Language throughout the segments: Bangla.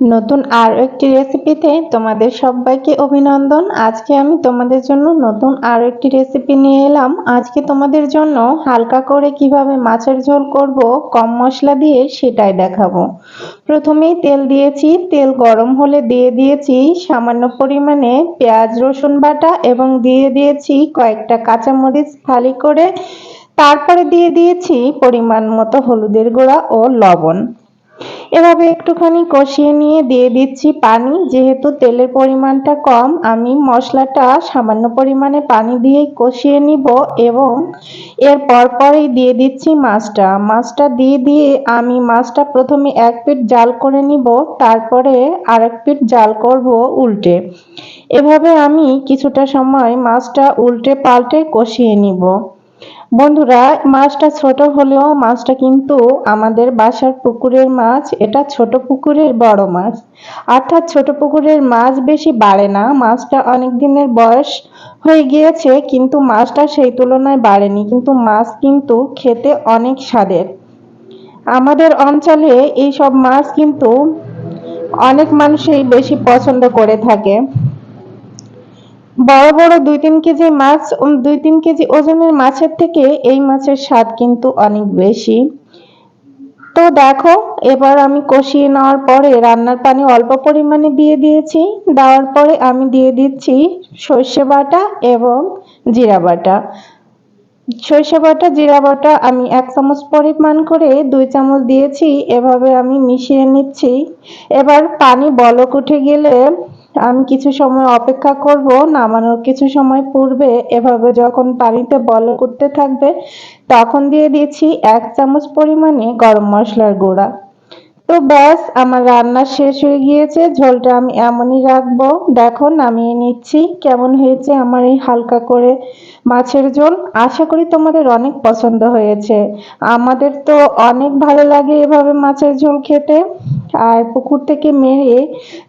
নতুন আর একটি রেসিপিতে তোমাদের সবাইকে অভিনন্দন। আজকে আমি তোমাদের জন্য নতুন আর একটি রেসিপি নিয়ে এলাম। আজকে তোমাদের জন্য হালকা করে কীভাবে মাছের ঝোল করব, কম মশলা দিয়ে সেটাই দেখাবো। প্রথমেই তেল দিয়েছি, তেল গরম হলে দিয়ে দিয়েছি সামান্য পরিমাণে পেঁয়াজ, রসুন বাটা এবং দিয়ে দিয়েছি কয়েকটা কাঁচামরিচ ফালি করে। তারপরে দিয়ে দিয়েছি পরিমাণ মতো হলুদের গুঁড়া ও লবণ। এভাবে একটুখানি কষিয়ে নিয়ে দিয়ে দিচ্ছি পানি। যেহেতু তেলের পরিমাণটা কম, আমি মশলাটা সামান্য পরিমাণে পানি দিয়ে কষিয়ে নিব এবং এর পরপরই দিয়ে দিচ্ছি মাছটা। মাছটা দিয়ে দিয়ে আমি মাছটা প্রথমে এক পিট জাল করে নিব, তারপরে আরেক পিট জাল করব উল্টে। এভাবে আমি কিছুটা সময় মাছটা উল্টে পাল্টে কষিয়ে নিব। বন্ধুরা, মাছটা ছোট হলেও মাছটা কিন্তু আমাদের বাসার পুকুরের মাছ। এটা ছোট পুকুরের বড় মাছ। অর্থাৎ ছোট পুকুরের মাছ বেশি বাড়ে না। মাছটা অনেক দিনের বয়স হয়ে গিয়েছে, কিন্তু মাছটা সেই তুলনায় বাড়েনি। কিন্তু মাছ কিন্তু খেতে অনেক স্বাদের। আমাদের অঞ্চলে এই সব মাছ কিন্তু অনেক মানুষই বেশি পছন্দ করে থাকে। বড় বড় দুই তিন কেজি মাছ দুই তিন কেজি ওজনের মাছের থেকে এই মাছের স্বাদ কিন্তু অনেক বেশি। তো দেখো, এবার আমি কষিয়ে নেওয়ার পরে রান্নার পানি অল্প পরিমাণে দিয়ে দিয়েছি। দেওয়ার পরে আমি দিয়ে দিচ্ছি সর্ষে বাটা এবং জিরা বাটা। সর্ষে বাটা, জিরা বাটা আমি এক চামচ পরিমাণ করে দুই চামচ দিয়েছি। এভাবে আমি মিশিয়ে নিচ্ছি। এবার পানি বলক উঠে গেলে আমি কিছু সময় অপেক্ষা করব, নামানোর কিছু সময় পূর্বে এভাবে যখন পানিতে বল করতে থাকবে, তখন দিয়ে দিচ্ছি এক চামচ পরিমাণে গরম মশলার গুঁড়া। তো ব্যাস, আমার রান্না শেষ হয়ে গিয়েছে, ঝোলটা আমি এমনই রাখব। দেখো, নামিয়ে নিচ্ছি, কেমন হয়েছে আমার এই হালকা করে মাছের ঝোল। আশা করি তোমাদের অনেক পছন্দ হয়েছে। আমাদের তো অনেক ভালো লাগে এভাবে মাছের ঝোল খেতে। আর পুকুর থেকে মেরে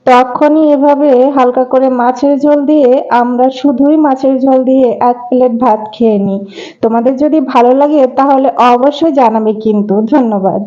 তখনই এভাবে হালকা করে মাছের ঝোল দিয়ে আমরা শুধুই মাছের ঝোল দিয়ে এক প্লেট ভাত খেয়ে নিই। তোমাদের যদি ভালো লাগে তাহলে অবশ্যই জানাবে কিন্তু। ধন্যবাদ।